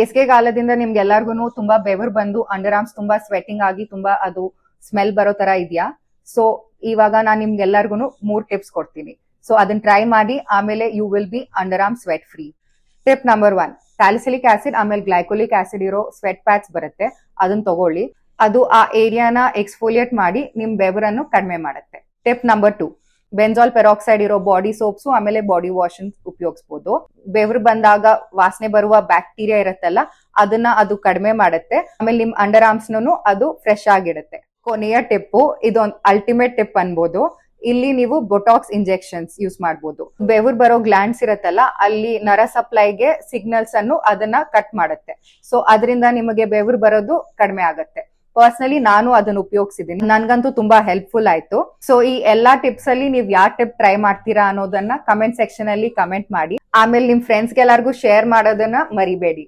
ಬೇಸಿಗೆಗಾಲದಿಂದ ನಿಮ್ಗೆ ಎಲ್ಲಾರ್ಗು ತುಂಬಾ ಬೆವರ್ ಬಂದು ಅಂಡರ್ ಆರ್ಮ್ಸ್ ತುಂಬಾ ಸ್ವೆಟಿಂಗ್ ಆಗಿ ತುಂಬಾ ಅದು ಸ್ಮೆಲ್ ಬರೋ ತರ ಇದೆಯಾ? ಸೊ ಇವಾಗ ನಾನು ನಿಮ್ಗೆಲ್ಲರಿಗೂ ಮೂರ್ ಟಿಪ್ಸ್ ಕೊಡ್ತೀನಿ. ಸೊ ಅದನ್ನ ಟ್ರೈ ಮಾಡಿ, ಆಮೇಲೆ you will be underarm sweat free tip number one salicylic acid ಆಮೇಲೆ ಗ್ಲೈಕೋಲಿಕ್ ಆಸಿಡ್ ಇರೋ ಸ್ವೆಟ್ ಪ್ಯಾಚ್ ಬರುತ್ತೆ. ಅದನ್ನ ತಗೊಳ್ಳಿ. ಅದು ಆ ಏರಿಯಾನ ಎಕ್ಸ್ಫೋಲಿಯೇಟ್ ಮಾಡಿ ನಿಮ್ ಬೆವರನ್ನು ಕಡಿಮೆ ಮಾಡುತ್ತೆ. Tip number two benzoyl peroxide ಇರೋ ಬಾಡಿ ಸೋಪ್ಸ್ ಆಮೇಲೆ ಬಾಡಿ ವಾಶ್ ಉಪಯೋಗಿಸಬಹುದು ಬೆವರು ಬಂದಾಗ ವಾಸನೆ ಬರುವ ಬ್ಯಾಕ್ಟೀರಿಯಾ ಇರುತ್ತಲ್ಲ, ಅದನ್ನ ಅದು ಕಡಿಮೆ ಮಾಡುತ್ತೆ. ಆಮೇಲೆ ನಿಮ್ ಅಂಡರ್ ಆರ್ಮ್ಸ್ ಅದು ಫ್ರೆಶ್ ಆಗಿಡುತ್ತೆ ಕೊನೆಯ ಟಿಪ್ಪು ಇದೊಂದು ಅಲ್ಟಿಮೇಟ್ ಟಿಪ್ ಅನ್ಬೋದು. ಇಲ್ಲಿ ನೀವು ಬೊಟಾಕ್ಸ್ ಇಂಜೆಕ್ಷನ್ಸ್ ಯೂಸ್ ಮಾಡಬಹುದು ಬೆವರು ಬರೋ ಗ್ಲ್ಯಾಂಡ್ಸ್ ಇರತ್ತಲ್ಲ, ಅಲ್ಲಿ ನರ ಸಪ್ಲೈಗೆ ಸಿಗ್ನಲ್ಸ್ ಅನ್ನು ಅದನ್ನ ಕಟ್ ಮಾಡುತ್ತೆ. ಸೊ ಅದರಿಂದ ನಿಮಗೆ ಬೆವರು ಬರೋದು ಕಡಿಮೆ ಆಗುತ್ತೆ. ಪರ್ಸನಲಿ ನಾನು ಅದನ್ನ ಉಪಯೋಗಿಸಿದೀನಿ. ನನ್ಗಂತೂ ತುಂಬಾ ಹೆಲ್ಪ್ಫುಲ್ ಆಯ್ತು. ಸೊ ಈ ಎಲ್ಲಾ ಟಿಪ್ಸ್ ಅಲ್ಲಿ ನೀವು ಯಾವ ಟಿಪ್ ಟ್ರೈ ಮಾಡ್ತೀರಾ ಅನ್ನೋದನ್ನ ಕಮೆಂಟ್ ಸೆಕ್ಷನ್ ಅಲ್ಲಿ ಕಮೆಂಟ್ ಮಾಡಿ. ಆಮೇಲೆ ನಿಮ್ ಫ್ರೆಂಡ್ಸ್ ಗೆಲ್ಲಾರ್ಗು ಶೇರ್ ಮಾಡೋದನ್ನ ಮರಿಬೇಡಿ.